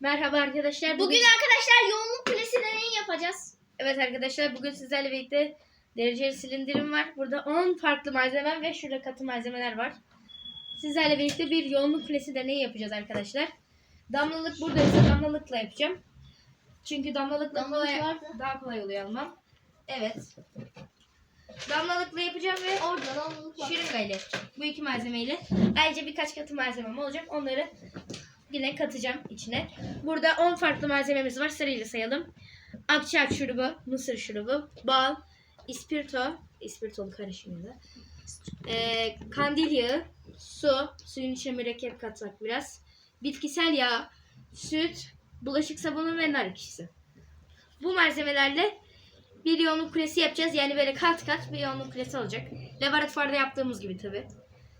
Merhaba arkadaşlar. Bugün arkadaşlar yoğunluk kulesi deneyi yapacağız. Evet arkadaşlar bugün sizlerle birlikte dereceli silindirim var. Burada 10 farklı malzeme ve şurada katı malzemeler var. Sizlerle birlikte bir yoğunluk kulesi deneyi yapacağız arkadaşlar. Damlalık buradaysa damlalıkla yapacağım. Çünkü damlalıkla Damlalık kolay, vardı. daha kolay oluyor almam. Evet. Damlalıkla yapacağım ve Orada da yoğunluk var. şırıngayla yapacağım. Bu iki malzemeyle. Ayrıca birkaç katı malzemem olacak. Onları yine katacağım içine. Burada 10 farklı malzememiz var. Sırayla sayalım. Akçaat şurubu, mısır şurubu, bal, ispirto, ispirtolu karışımı da. Ee, kandil yağı, su, suyun içine mürekkep katsak biraz. Bitkisel yağ, süt, bulaşık sabunu ve nar ekşisi. Bu malzemelerle bir yoğunluk kulesi yapacağız. Yani böyle kat kat bir yoğunluk kulesi olacak. Laboratuvarda yaptığımız gibi tabi.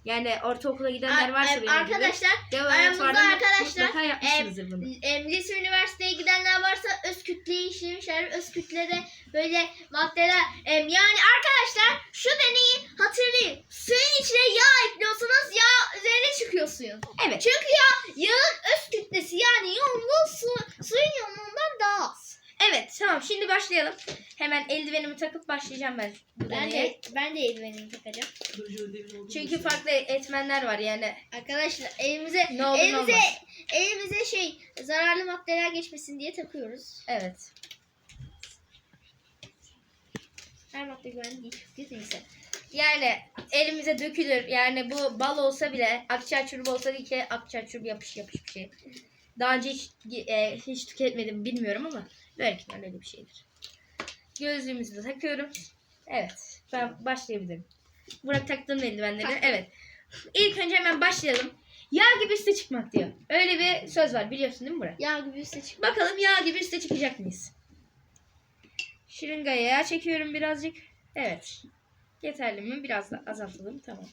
Yani ortaokula gidenler varsa Ar- benim gibi. arkadaşlar aramızda arkadaşlar yapmışsınızdır bunu. e, lise üniversiteye gidenler varsa öz kütleyi işlemişler. Öz kütlede böyle maddeler e, yani arkadaşlar şu deneyi hatırlayın. Suyun içine yağ ekliyorsunuz yağ üzerine çıkıyor suyun. Evet. Çünkü yağ yağın öz kütlesi yani yoğunluğu su, suyun yoğunluğundan daha az. Evet tamam şimdi başlayalım. Hemen eldivenimi takıp başlayacağım ben bu Ben deneye. de ben de eldivenimi takacağım. Çünkü farklı etmenler var yani. Arkadaşlar elimize Ne olur ne elimize olmaz. elimize şey zararlı maddeler geçmesin diye takıyoruz. Evet. Her madde güvenli değil. Değil neyse. Yani elimize dökülür. Yani bu bal olsa bile akçaat şurubu olsa değil ki akçaat şurubu yapış yapış bir şey. Daha önce hiç, e, hiç tüketmedim bilmiyorum ama belki ben öyle bir şeydir. Gözlüğümüzü de takıyorum. Evet. Ben başlayabilirim. Burak taktığım eldivenleri. Evet. İlk önce hemen başlayalım. Yağ gibi üste çıkmak diyor. Öyle bir söz var biliyorsun değil mi Burak? Yağ gibi üste çık. Bakalım yağ gibi üste çıkacak mıyız? Şırıngaya yağ çekiyorum birazcık. Evet. Yeterli mi? Biraz da azaltalım. Tamam.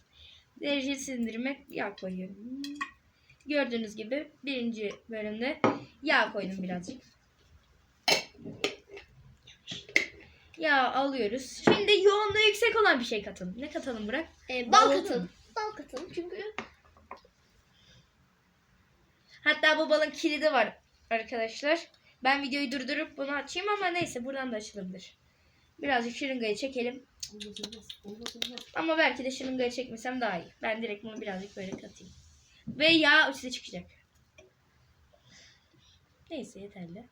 Dereceli silindirime yağ koyuyorum. Gördüğünüz gibi birinci bölümde yağ koydum birazcık. Yağ alıyoruz. Şimdi yoğunluğu yüksek olan bir şey katalım. Ne katalım Burak? Ee, Bal bal mu? Bal katalım çünkü Hatta bu balın kilidi var arkadaşlar. Ben videoyu durdurup bunu açayım ama neyse buradan da açılabilir. Birazcık şırıngayı çekelim. Ama belki de şırıngayı çekmesem daha iyi. Ben direkt bunu birazcık böyle katayım. Ve yağ üstüne çıkacak. Neyse yeterli.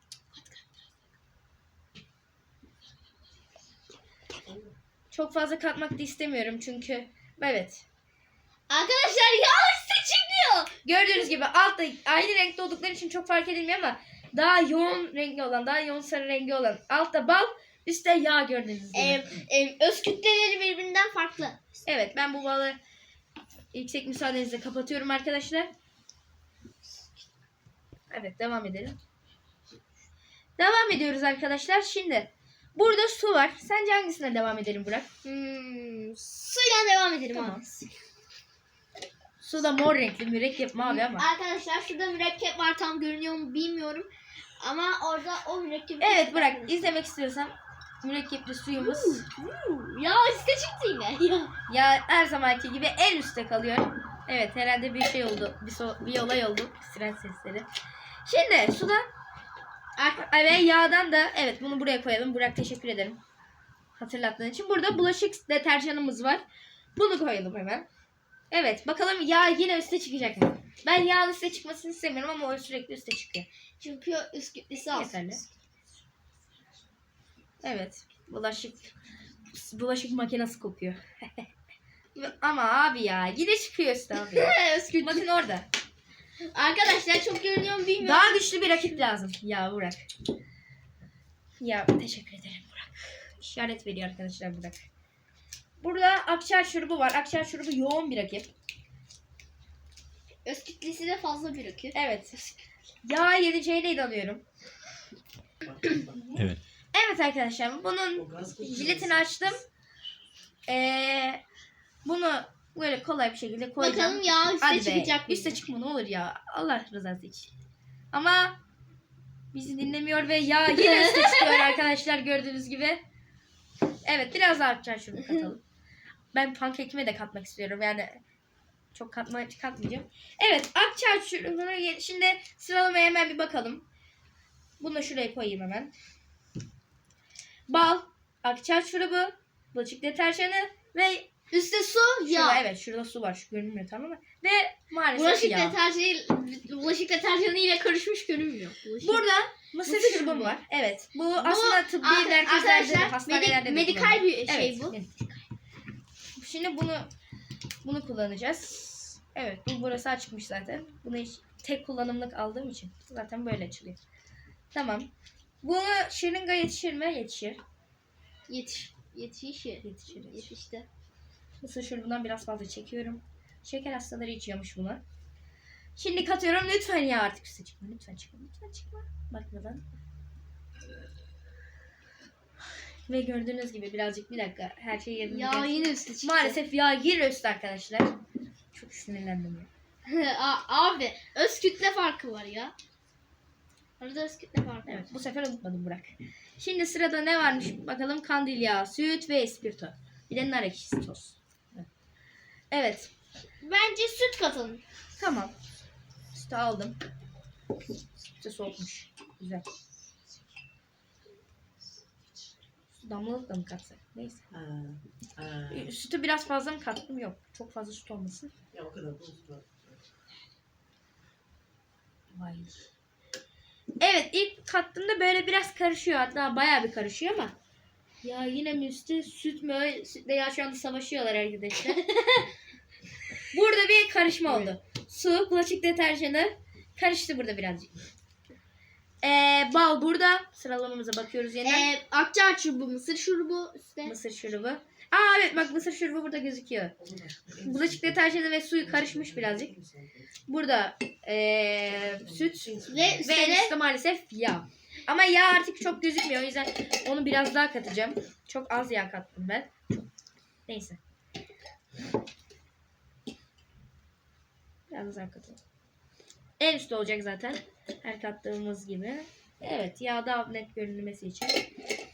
Çok fazla katmak da istemiyorum çünkü. Evet. arkadaşlar yağ üste çıkıyor. Gördüğünüz gibi altta aynı renkte oldukları için çok fark edilmiyor ama daha yoğun renkli olan, daha yoğun sarı rengi olan altta bal, üstte yağ gördüğünüz gibi. Ee, e, öz kütleleri birbirinden farklı. Evet ben bu balı yüksek müsaadenizle kapatıyorum arkadaşlar. Evet devam edelim. Devam ediyoruz arkadaşlar. Şimdi burada su var. Sence hangisine devam edelim Burak? Hmm, suyla devam edelim Tamam. abi. Su da mor renkli, mürekkep mavi ama. Arkadaşlar şurada mürekkep var tam görünüyor mu bilmiyorum. Ama orada o mürekkebi... Evet Burak izlemek istiyorsan mürekkepli suyumuz. Yağ üste çıktı yine. Ya. Ya her zamanki gibi en üstte kalıyor. Evet herhalde bir şey oldu. Bir, so- bir olay oldu. Siren sesleri. Şimdi suda ve yağdan da evet bunu buraya koyalım. Burak teşekkür ederim. Hatırlattığın için. Burada bulaşık deterjanımız var. Bunu koyalım hemen. Evet bakalım yağ yine üste çıkacak mı? Ben yağın üste çıkmasını istemiyorum ama o sürekli üste çıkıyor. Çünkü üst kütlesi az. Yeterli. Evet. Bulaşık bulaşık makinesi kokuyor. ama abi ya yine çıkıyor üstte abi. kütle- Bakın orada. Arkadaşlar çok görünüyor mu bilmiyorum. Daha güçlü bir rakip lazım. Ya Burak. Ya teşekkür ederim Burak. İşaret veriyor arkadaşlar Burak. Burada akçaat şurubu var. Akçaat şurubu yoğun bir rakip. Öz kütlesi de fazla bir rakip. Evet. Yağ yeneceğine inanıyorum. Evet. Evet arkadaşlar bunun jiletini açtım. Ee, bunu böyle kolay bir şekilde koyacağım. Bakalım yağ üste Hadi be. çıkacak mı? Üste çıkma ne olur ya. Allah rızası için. Ama bizi dinlemiyor ve yağ yine üste çıkıyor arkadaşlar gördüğünüz gibi. Evet biraz daha artacağız şunu katalım. Ben pankekime de katmak istiyorum yani Çok katma katmayacağım. Evet akçaağaç şurubuna şimdi sıralamaya hemen bir bakalım. Bunu da şuraya koyayım hemen. Bal, akçaağaç şurubu, bulaşık deterjanı ve Üstte su, şurada yağ. evet şurada su var. Şu görünmüyor tamam mı? Ve maalesef Bulaşık yağ. deterjanı, bulaşık deterjanı ile karışmış görünmüyor. Bulaşık- Burada mısır, Mısır şurubu. var. Evet. Bu, aslında tıbbi Ar- merkezlerde, arkadaşlar, hastanelerde de medik- medikal kullanılır. bir şey bu. medikal. Şimdi bunu bunu kullanacağız. Evet, bu burası açıkmış zaten. Bunu hiç tek kullanımlık aldığım için zaten böyle açılıyor. Tamam. Bunu şırınga yetişir mi? Yetişir. Yetiş. Yetişi. Yetişir. yetişir. Yetişti. Mısır şurubundan biraz fazla çekiyorum. Şeker hastaları içiyormuş bunu. Şimdi katıyorum. Lütfen ya artık üstüne çıkma. Lütfen çıkma. Lütfen çıkma. Bakmadan. Ve gördüğünüz gibi birazcık bir dakika her şey yerine Ya gelsin. yine üstü çıktı. Maalesef yağ yine üstü arkadaşlar. Çok sinirlendim ya. A- Abi öz kütle farkı var ya. Arada öz kütle farkı var. Evet bu sefer unutmadım Burak. Şimdi sırada ne varmış bakalım. Kandil yağı, süt ve espirto. Bir de nar ekşisi toz. Evet. Bence süt katın. Tamam. Sütü aldım. Sütü soğukmuş. Güzel. Damlalık da mı katsak? Neyse. Ha. Ha. Ee, Sütü biraz fazla mı kattım? Yok. Çok fazla süt olmasın. Ya o kadar da olsun. Vay. Evet ilk kattığımda böyle biraz karışıyor. Hatta bayağı bir karışıyor ama. Ya yine mi üstü süt mü? Sütle yağ şu anda savaşıyorlar arkadaşlar. burada bir karışma oldu. Su, bulaşık deterjanı karıştı burada birazcık. Ee, bal burada. Sıralamamıza bakıyoruz yeniden. Ee, akçaağaç şurubu, mısır şurubu üstte. Mısır şurubu. Aa evet bak mısır şurubu burada gözüküyor. Bulaşık deterjanı ve suyu karışmış birazcık. Burada ee, süt Ve ve üstte maalesef yağ. Ama yağ artık çok gözükmüyor o yüzden onu biraz daha katacağım. Çok az yağ kattım ben. Neyse. Daha katalım. En üstte olacak zaten. Her kattığımız gibi. Evet yağ daha net görünmesi için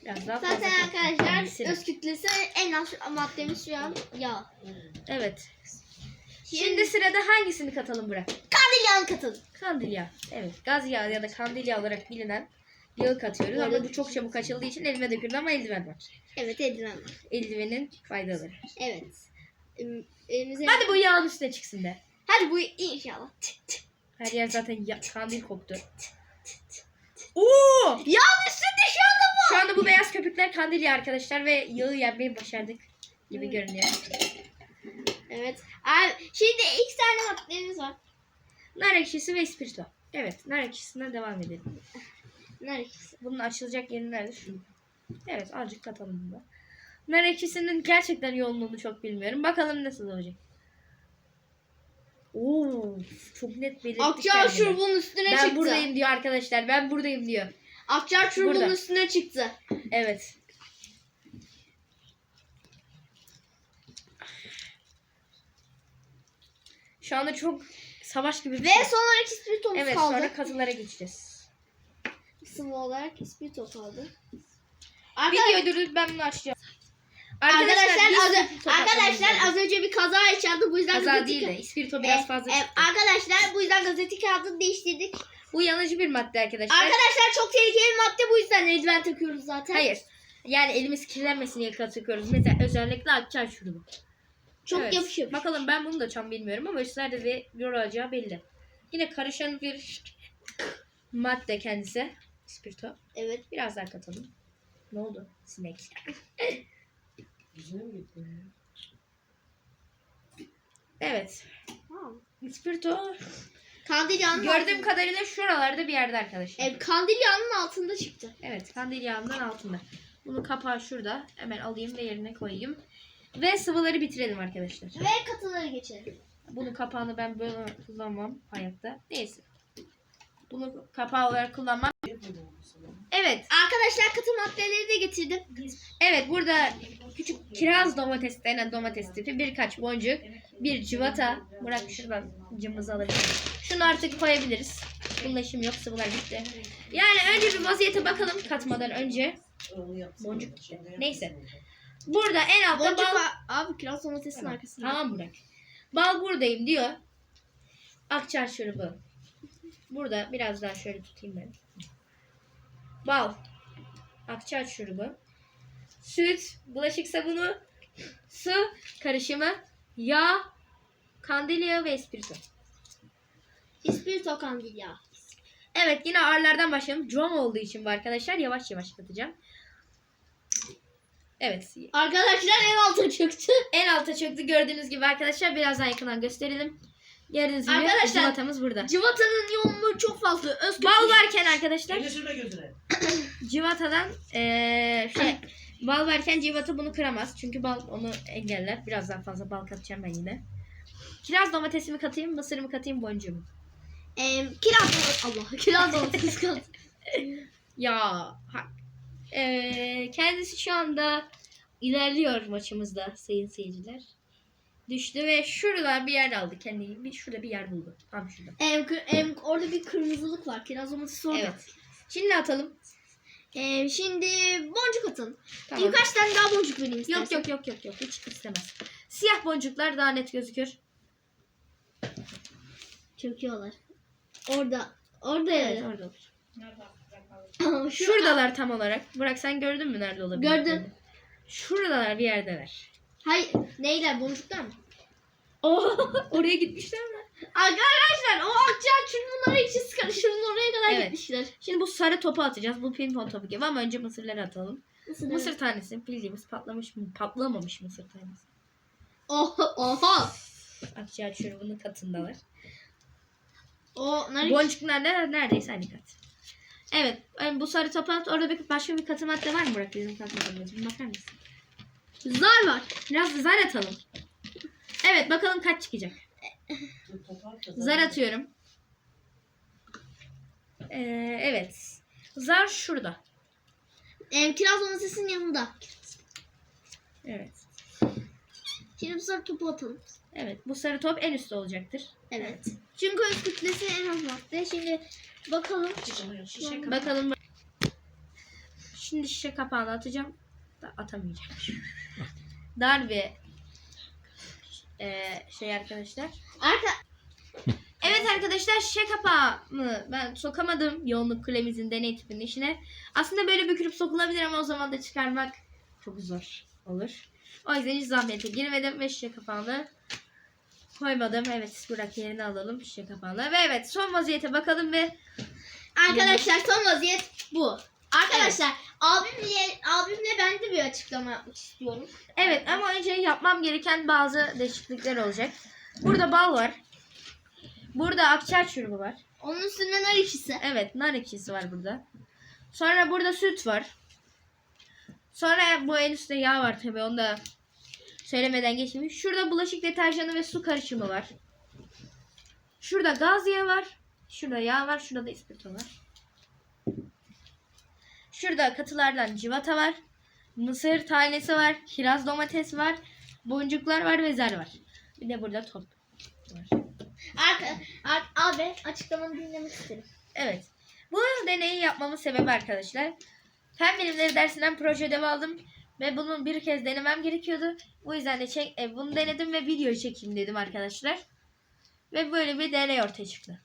biraz daha fazla zaten arkadaşlar Kendisine. öz kütlesi en az maddemiz şu an yağ. Evet. Şimdi sırada hangisini katalım Burak? Kandilyan katın. Kandil yağı. Evet. Gaz yağı ya da kandil yağı olarak bilinen yağı katıyoruz. Bu Ama bu çok çabuk açıldığı için elime döküldü ama eldiven var. Evet eldiven var. Eldivenin faydaları. Evet. Elimize... Hadi bu yağın üstüne çıksın de. Hadi bu inşallah. Her yer zaten ya- kandil koktu. Oo! Üstünde şu anda bu. Şu anda bu beyaz köpükler kandil yağı arkadaşlar ve yağı yenmeyi başardık gibi görünüyor. Evet. Abi, şimdi iki tane maddemiz var. Nar ekşisi ve ispirto. Evet, nar ekşisinden devam edelim. Nerede? Bunun açılacak yeri nerede? Şu. Evet, azıcık katalım bunu. Nar ekşisinin gerçekten yoğunluğunu çok bilmiyorum. Bakalım nasıl olacak. Oo, çok net belirtmiş Akçaağaç kendini. şurubunun üstüne Ben çıktı. buradayım diyor arkadaşlar. Ben buradayım diyor. Şurubunun Burada. üstüne çıktı. Evet. Şu anda çok savaş gibi Ve şey. son olarak ispiritomuz Evet kaldı. sonra katılara geçeceğiz. Sıvı olarak ispirto kaldı. Videoyu durdurup ben bunu açacağım. Arkadaşlar, biz az, arkadaşlar az önce bir kaza yaşandı. Bu yüzden Kaza değil de ispirto E, biraz fazla e, çıktı. arkadaşlar bu yüzden gazete kağıdını değiştirdik. Bu yanıcı bir madde arkadaşlar. Arkadaşlar çok tehlikeli bir madde bu yüzden eldiven takıyoruz zaten. Hayır. Yani elimiz kirlenmesin diye katıyoruz. Mesela özellikle akçaağaç şurubu. Çok Evet. yapışıyor. Bakalım ben bunu da tam bilmiyorum ama üstlerde de yorulacağı belli. Yine karışan bir madde kendisi. Spirito. Evet. Biraz daha katalım. Ne oldu? Sinek. Yüzüne mi gitti? Evet. Spirito. Kandil yağının Gördüğüm altında. kadarıyla şuralarda bir yerde arkadaşlar. E, kandil yağının altında çıktı. Evet, kandil yağından altında. Bunun kapağı şurada. Hemen alayım ve yerine koyayım. Ve sıvıları bitirelim arkadaşlar. Ve katıları geçelim. Bunun kapağını ben böyle kullanmam hayatta. Neyse. Bunu kapağı olarak kullanmam. Evet. Arkadaşlar katı maddeleri de getirdim. Evet burada küçük kiraz domates denen domates tipi birkaç boncuk, bir civata. Bırak şuradan cımbızı alabilirim. Şunu artık koyabiliriz. Bununla işim yok sıvılar bitti. Yani önce bir vaziyete bakalım katmadan önce. Boncuk gitti. Neyse. Burada en altta Boncuk bal. Abi kiraz domatesin Tamam, arkasında. Tamam bırak. Bal buradayım diyor. Akçar şurubu. Burada biraz daha şöyle tutayım ben. Bal. Akçar şurubu. Süt, bulaşık sabunu, su karışımı, yağ, kandilya ve espirito. İspirto kandilya. Evet yine ağırlardan başlayalım. Cam olduğu için bu arkadaşlar yavaş yavaş katacağım. Evet. Arkadaşlar en alta çıktı. En alta çöktü gördüğünüz gibi arkadaşlar. Birazdan yakından gösterelim. Gördüğünüz gibi Arkadaşlar, civatamız burada. Civatanın yoğunluğu çok fazla. Öz Bal varken arkadaşlar Elini sürme gözüne. civatadan eee, şey bal varken civata bunu kıramaz. Çünkü bal onu engeller. Biraz daha fazla bal katacağım ben yine. Kiraz domatesimi katayım, mısırımı katayım, boncuğumu. Ee, kiraz domates. Allah. Kiraz domates kaldı. Ya ha- eee, kendisi şu anda ilerliyor maçımızda sayın seyirciler. Düştü ve şuradan bir yer aldı kendini. Bir, şurada bir yer buldu. Tam şurada. Em, em, orada bir kırmızılık var. Kiraz domatesi orada. Evet. Şimdi atalım. Em, şimdi boncuk atın. Tamam. Birkaç tane daha boncuk vereyim istersen. Yok yok yok yok yok hiç istemez. Siyah boncuklar daha net gözükür. Çöküyorlar. Orada. Orada Evet yani. orada olur. Şu- Şuradalar tam olarak. Burak sen gördün mü nerede olabilir? Gördüm. Şuradalar bir yerdeler. Hayır. Neyler? Boncuklar mı? Oh, oraya gitmişler mi? Arkadaşlar o akçağı çırpınlara içi karışırın oraya kadar Evet. gitmişler. Şimdi bu sarı topu atacağız. Bu pimpon topu gibi ama önce mısırları atalım. Mısır. Mısır tanesi bildiğimiz patlamış mı? Patlamamış mısır tanesi. Oha. Oha. Akciğer şurubunun katındalar. O nar Boncuklar ne, neredeyse aynı kat. Evet. yani bu sarı topu at. Orada bir, başka bir katı madde var mı Burak? Bizim katmadığımız. Bir bakar mısın? Zar var. Biraz zar atalım. Evet bakalım kaç çıkacak. Zar atıyorum. Ee, evet. Zar şurada. Em, kiraz domatesinin yanında. Evet. Şimdi bu sefer topu atalım. Evet. Bu sarı top en üstte olacaktır. Evet. Çünkü öz kütlesi en az madde. Şimdi bakalım. Şişe. Bakalım. Şimdi şişe kapağını atacağım. Da atamayacağım. Dar bir ee, şey arkadaşlar. Arka Evet arkadaşlar şişe kapağını ben sokamadım yoğunluk kulemizin deney tüpünün içine. Aslında böyle bükülüp sokulabilir ama o zaman da çıkarmak çok zor olur. O yüzden hiç zahmete girmedim ve şişe kapağını koymadım. Evet bırak yerini alalım şişe kapağını. Ve evet son vaziyete bakalım ve Arkadaşlar son vaziyet bu. Arkadaşlar abimle abimle ben de bir açıklama yapmak istiyorum. evet ama önce yapmam gereken bazı değişiklikler olacak. Burada bal var. Burada akçar şurubu var. Onun üstünde nar ekşisi. Evet nar ekşisi var burada. Sonra burada süt var. Sonra bu en üstte yağ var tabii onu da söylemeden geçeyim. Şurada bulaşık deterjanı ve su karışımı var. Şurada gaz yağı var. Şurada yağ var. Şurada da ispirto var. Şurada katılardan civata var. Mısır tanesi var. Kiraz domates var. Boncuklar var ve zar var. Bir de burada top var. Arka, ar- abi açıklamanı dinlemek isterim. Evet. Bu deneyi yapmamın sebebi arkadaşlar. Fen bilimleri dersinden proje ödevi aldım. Ve bunu bir kez denemem gerekiyordu. Bu yüzden de çek, e, bunu denedim ve video çekeyim dedim arkadaşlar. Ve böyle bir deney ortaya çıktı.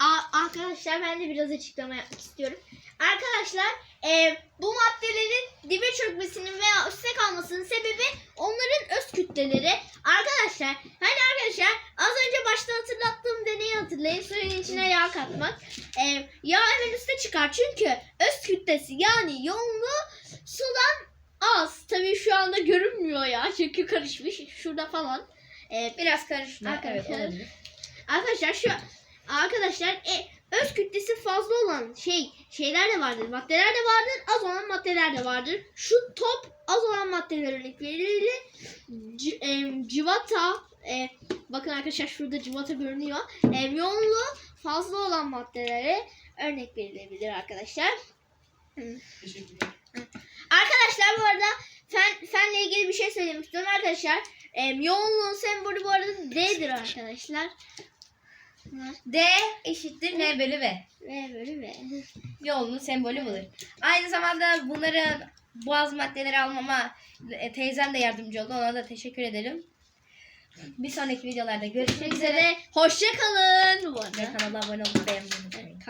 A- arkadaşlar ben de biraz açıklama yapmak istiyorum. Arkadaşlar e, bu maddelerin dibe çökmesinin veya üstte kalmasının sebebi onların öz kütleleri. Arkadaşlar hani arkadaşlar az önce başta hatırlattığım deneyi hatırlayın. Suyun içine yağ katmak. E, yağ hemen üste çıkar çünkü öz kütlesi yani yoğunluğu sudan az. Tabii şu anda görünmüyor ya çünkü karışmış şurada falan. E, Biraz karıştı. Arkadaşlar. Evet olabilir. Arkadaşlar şu arkadaşlar e, öz kütlesi fazla olan şey şeyler de vardır. Maddeler de vardır. Az olan maddeler de vardır. Şu top az olan maddeler örnek verilir. C- e, civata e, bakın arkadaşlar şurada civata görünüyor. E, yoğunluğu fazla olan maddelere örnek verilebilir arkadaşlar. Teşekkürler. Arkadaşlar bu arada fen, fenle ilgili bir şey söylemek istiyorum arkadaşlar. E, yoğunluğun sembolü bu arada D'dir arkadaşlar. D eşittir N bölü V. Ve böyle ve. Yoğunluğun sembolü budur. Aynı zamanda bunları boğaz maddeleri almama e, teyzem de yardımcı oldu. Ona da teşekkür edelim. Bir sonraki videolarda görüşmek üzere. Hoşça kalın. Bu Ve arada. kanala abone olup beğenmeyi unutmayın.